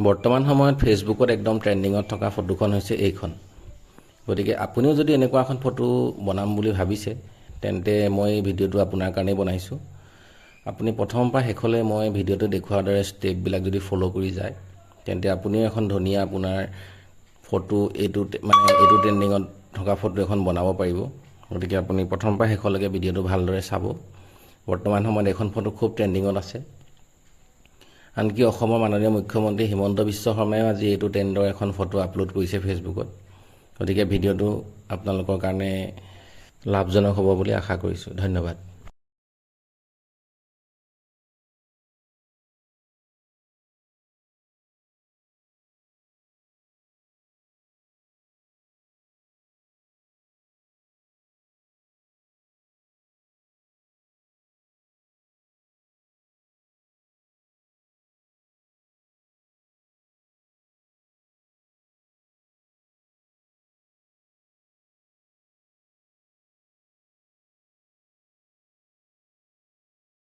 বৰ্তমান সময়ত ফেচবুকত একদম ট্ৰেণ্ডিঙত থকা ফটোখন হৈছে এইখন। গতিকে আপুনিও যদি এনেকুৱা এখন ফটো বনাম বুলি ভাবিছে তেন্তে মই ভিডিঅ'টো আপোনাৰ কাৰণেই বনাইছোঁ। আপুনি প্ৰথমৰ পৰা শেষলৈ মই ভিডিঅ'টো দেখুওৱাৰ দৰে ষ্টেপবিলাক যদি ফ'ল' কৰি যায় তেন্তে আপুনিও এখন ধুনীয়া আপোনাৰ ফটো এইটো মানে এইটো ট্ৰেণ্ডিঙত থকা ফটো এখন বনাব পাৰিব। গতিকে আপুনি প্ৰথমৰ পৰা শেষলৈকে ভিডিঅ'টো ভালদৰে চাব। বৰ্তমান সময়ত এইখন ফটো খুব ট্ৰেণ্ডিঙত আছে। আনকি অসমৰ মাননীয় মুখ্যমন্ত্ৰী হিমন্ত বিশ্ব শৰ্মাইও আজি এইটো ট্ৰেণ্ডৰ এখন ফটো আপলোড কৰিছে ফেচবুকত গতিকে ভিডিঅ'টো আপোনালোকৰ কাৰণে লাভজনক হ'ব বুলি আশা কৰিছোঁ। ধন্যবাদ।